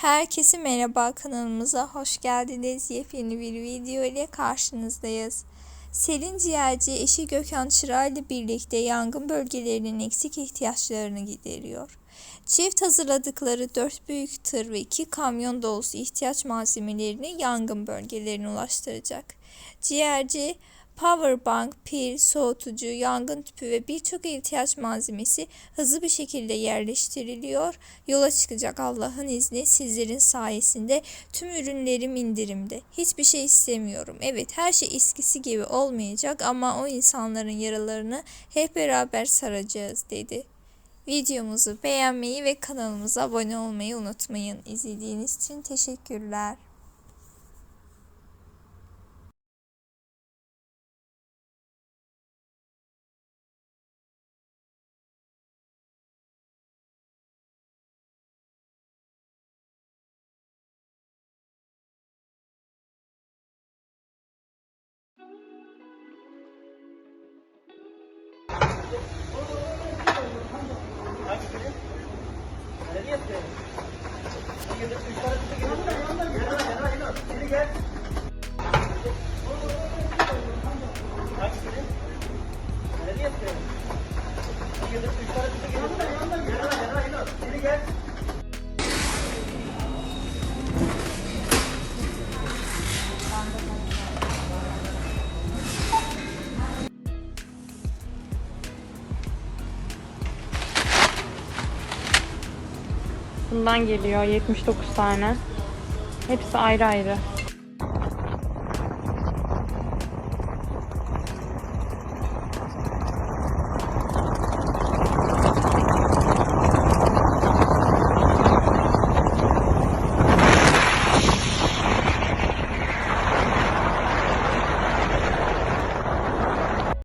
Herkese merhaba kanalımıza hoş geldiniz. Yepyeni bir video ile karşınızdayız. Selin Ciğerci eşi Gökhan Çıra ile birlikte yangın bölgelerinin eksik ihtiyaçlarını gideriyor. Çift hazırladıkları 4 büyük tır ve 2 kamyon dolusu ihtiyaç malzemelerini yangın bölgelerine ulaştıracak. Ciğerci Powerbank, pil, soğutucu, yangın tüpü ve birçok ihtiyaç malzemesi hızlı bir şekilde yerleştiriliyor. Yola çıkacak Allah'ın izni sizlerin sayesinde tüm ürünlerim indirimde. Hiçbir şey istemiyorum. Evet her şey eskisi gibi olmayacak ama o insanların yaralarını hep beraber saracağız dedi. Videomuzu beğenmeyi ve kanalımıza abone olmayı unutmayın. İzlediğiniz için teşekkürler. Gel. Bundan geliyor 79 tane. Hepsi ayrı ayrı.